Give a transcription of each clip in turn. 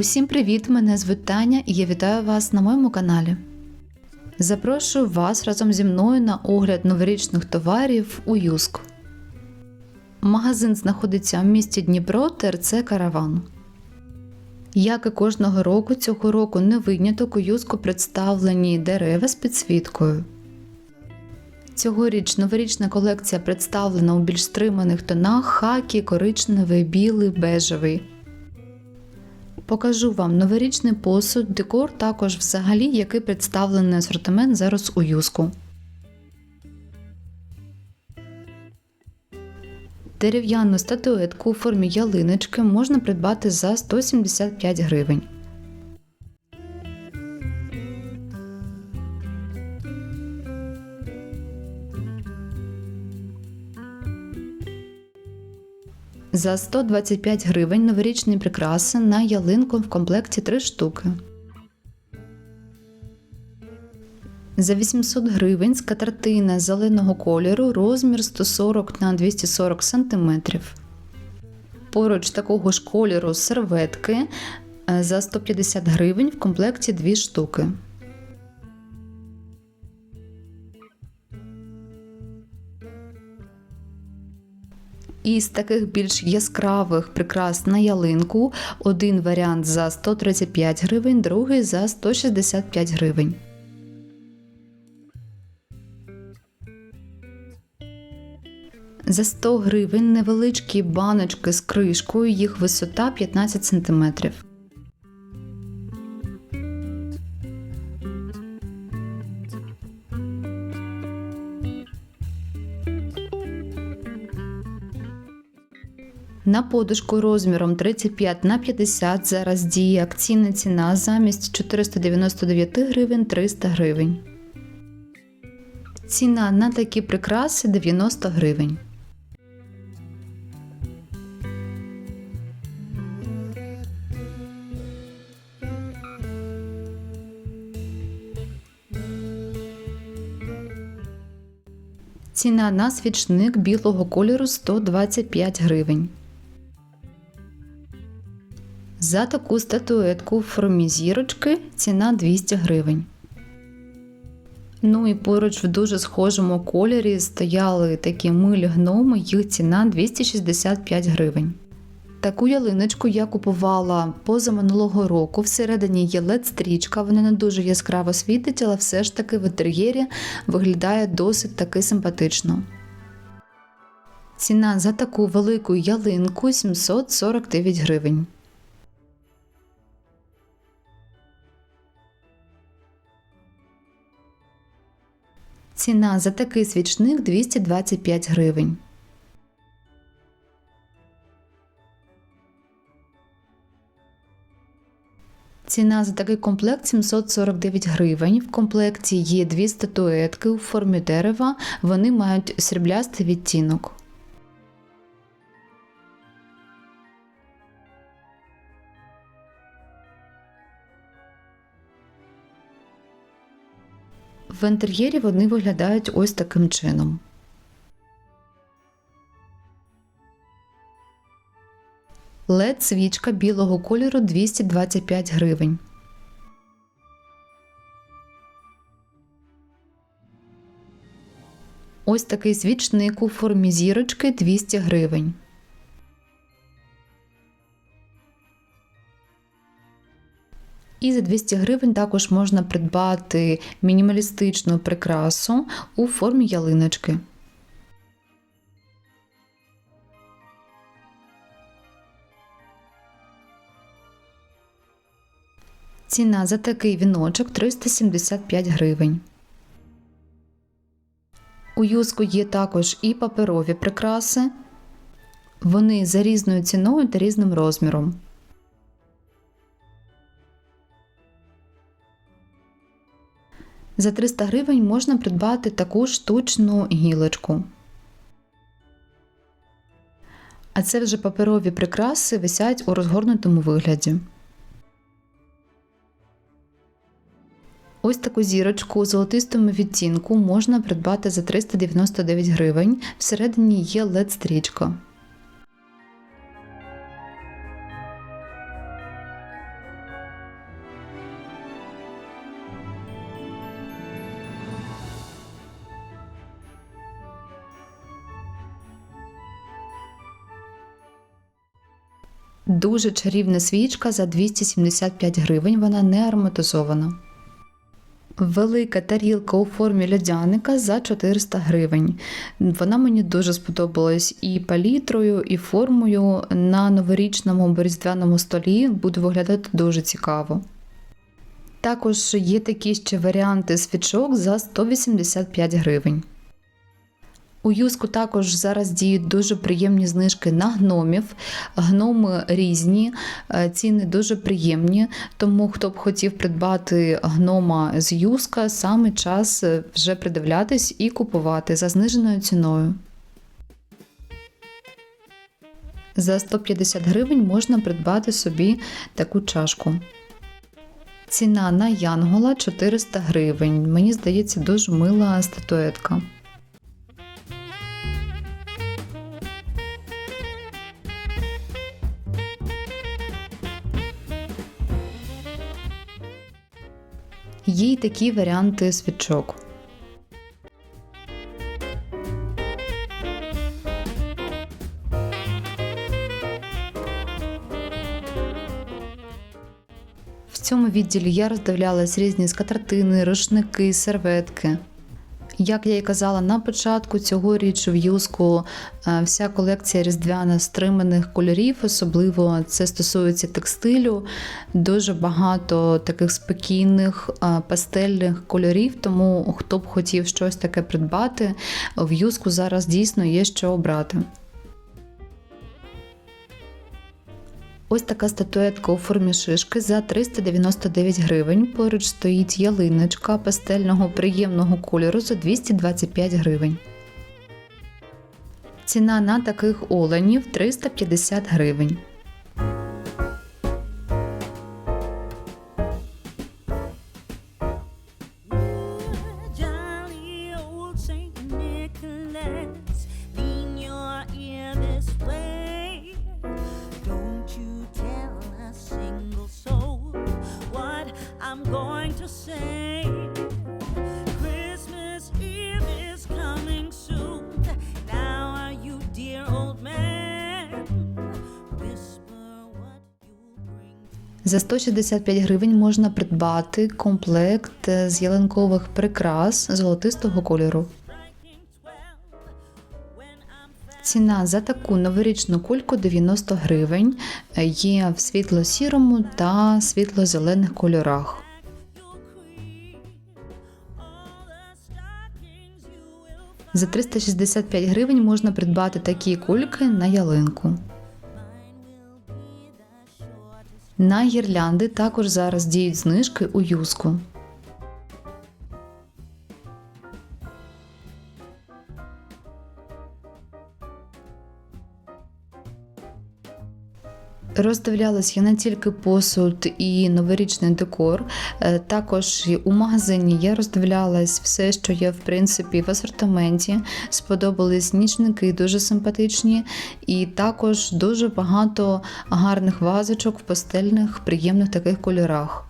Усім привіт! Мене звуть Таня і я вітаю вас на моєму каналі. Запрошую вас разом зі мною на огляд новорічних товарів у Юск. Магазин знаходиться в місті Дніпро, ТРЦ Караван. Як і кожного року, цього року не виняток у Юску представлені дерева з підсвіткою. Цьогоріч новорічна колекція представлена у більш стриманих тонах хакі, коричневий, білий, бежевий. Покажу вам новорічний посуд, декор також взагалі, який представлений асортимент зараз у юску. Дерев'яну статуетку у формі ялиночки можна придбати за 175 гривень. За 125 гривень новорічні прикраси на ялинку в комплекті 3 штуки. За 800 гривень скатертина зеленого кольору розмір 140 на 240 см. Поруч такого ж кольору серветки е, за 150 гривень в комплекті 2 штуки. Із таких більш яскравих прикрас на ялинку один варіант за 135 гривень, другий за 165 гривень. За 100 гривень невеличкі баночки з кришкою, їх висота 15 см. На подушку розміром 35 на 50 зараз діє акційна ціна замість 499 гривень 300 гривень. Ціна на такі прикраси 90 гривень. Ціна на свічник білого кольору 125 гривень. За таку статуетку в формі зірочки ціна 200 гривень. Ну і поруч в дуже схожому кольорі стояли такі милі гноми, їх ціна 265 гривень. Таку ялиночку я купувала позаминулого року. Всередині є led стрічка, вона не дуже яскраво світить, але все ж таки в інтер'єрі виглядає досить таки симпатично. Ціна за таку велику ялинку 749 гривень. Ціна за такий свічник 225 гривень. Ціна за такий комплект 749 гривень. В комплекті є дві статуетки у формі дерева. Вони мають сріблястий відтінок. В інтер'єрі вони виглядають ось таким чином. led свічка білого кольору 225 гривень. Ось такий свічник у формі зірочки 200 гривень. І за 200 гривень також можна придбати мінімалістичну прикрасу у формі ялиночки. Ціна за такий віночок 375 гривень. У юску є також і паперові прикраси. Вони за різною ціною та різним розміром. За 300 гривень можна придбати таку штучну гілочку. А це вже паперові прикраси висять у розгорнутому вигляді. Ось таку зірочку у золотистому відтінку можна придбати за 399 гривень. Всередині є LED-стрічка. Дуже чарівна свічка за 275 гривень, вона не ароматизована. Велика тарілка у формі льодяника за 400 гривень. Вона мені дуже сподобалась і палітрою, і формою на новорічному або різдвяному столі буде виглядати дуже цікаво. Також є такі ще варіанти свічок за 185 гривень. У юску також зараз діють дуже приємні знижки на гномів. Гноми різні, е, ціни дуже приємні. Тому хто б хотів придбати гнома з юска, саме час е, вже придивлятись і купувати за зниженою ціною. За 150 гривень можна придбати собі таку чашку. Ціна на Янгола 400 гривень. Мені здається, дуже мила статуетка. Є й такі варіанти свічок. В цьому відділі я роздивлялась різні скатертини, рушники, серветки. Як я і казала на початку, цьогоріч в юску е, вся колекція різдвяна стриманих кольорів, особливо це стосується текстилю. Дуже багато таких спокійних е, пастельних кольорів. Тому хто б хотів щось таке придбати, в юску зараз дійсно є що обрати. Ось така статуетка у формі шишки за 399 гривень. Поруч стоїть ялиночка пастельного приємного кольору за 225 гривень. Ціна на таких оленів 350 гривень. I'm going to say. Christmas Eve is coming soon. Now are you, dear old man? Whisper what you bring За 165 гривень можна придбати комплект з ялинкових прикрас золотистого кольору. Ціна за таку новорічну кульку 90 гривень. Є в світло-сірому та світло-зелених кольорах. За 365 гривень можна придбати такі кульки на ялинку. На гірлянди також зараз діють знижки у юску. Роздивлялась я не тільки посуд і новорічний декор, е, також у магазині я роздивлялась все, що є в принципі в асортименті. Сподобались нічники дуже симпатичні, і також дуже багато гарних вазочок в пастельних, приємних таких кольорах.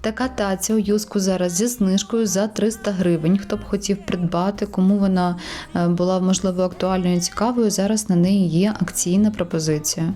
Така таця у юску зараз зі знижкою за 300 гривень. Хто б хотів придбати, кому вона е, була можливо актуальною і цікавою, зараз на неї є акційна пропозиція.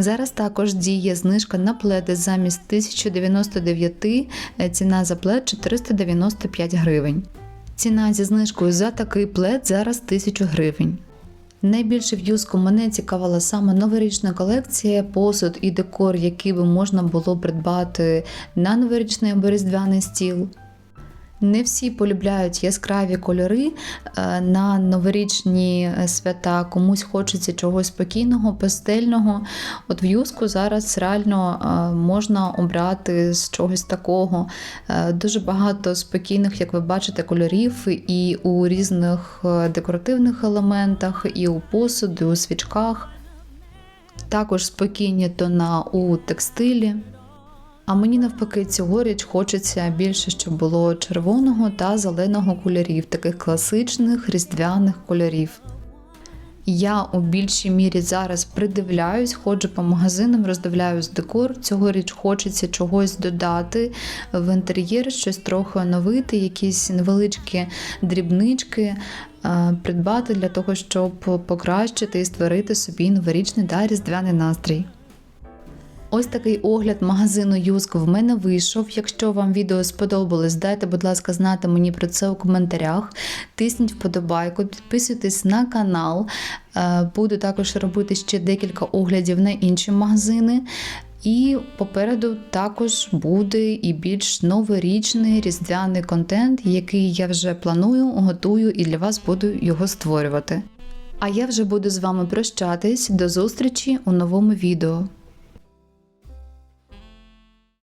Зараз також діє знижка на пледи замість 1099, е, ціна за плед 495 гривень. Ціна зі знижкою за такий плед зараз 1000 гривень. Найбільше в юску мене цікавила саме новорічна колекція, посуд і декор, який би можна було придбати на новорічний або різдвяний стіл. Не всі полюбляють яскраві кольори е, на новорічні е, свята. Комусь хочеться чогось спокійного, пастельного. От в юску зараз реально е, можна обрати з чогось такого. Дуже багато спокійних, як ви бачите, кольорів і у різних декоративних елементах, і у посуду, і у свічках. Також спокійні тона у текстилі. А мені навпаки цьогоріч хочеться більше, щоб було червоного та зеленого кольорів, таких класичних різдвяних кольорів. Я у більшій мірі зараз придивляюсь, ходжу по магазинам, роздивляюсь декор. Цьогоріч хочеться чогось додати в інтер'єр, щось трохи оновити, якісь невеличкі дрібнички е, придбати для того, щоб покращити і створити собі новорічний та різдвяний настрій. Ось такий огляд магазину Юск в мене вийшов. Якщо вам відео сподобалось, дайте, будь ласка, знати мені про це у коментарях. Тисніть вподобайку, підписуйтесь на канал. Е, Буду також робити ще декілька оглядів на інші магазини. І попереду також буде і більш новорічний різдвяний контент, який я вже планую, готую і для вас буду його створювати. А я вже буду з вами прощатись. До зустрічі у новому відео.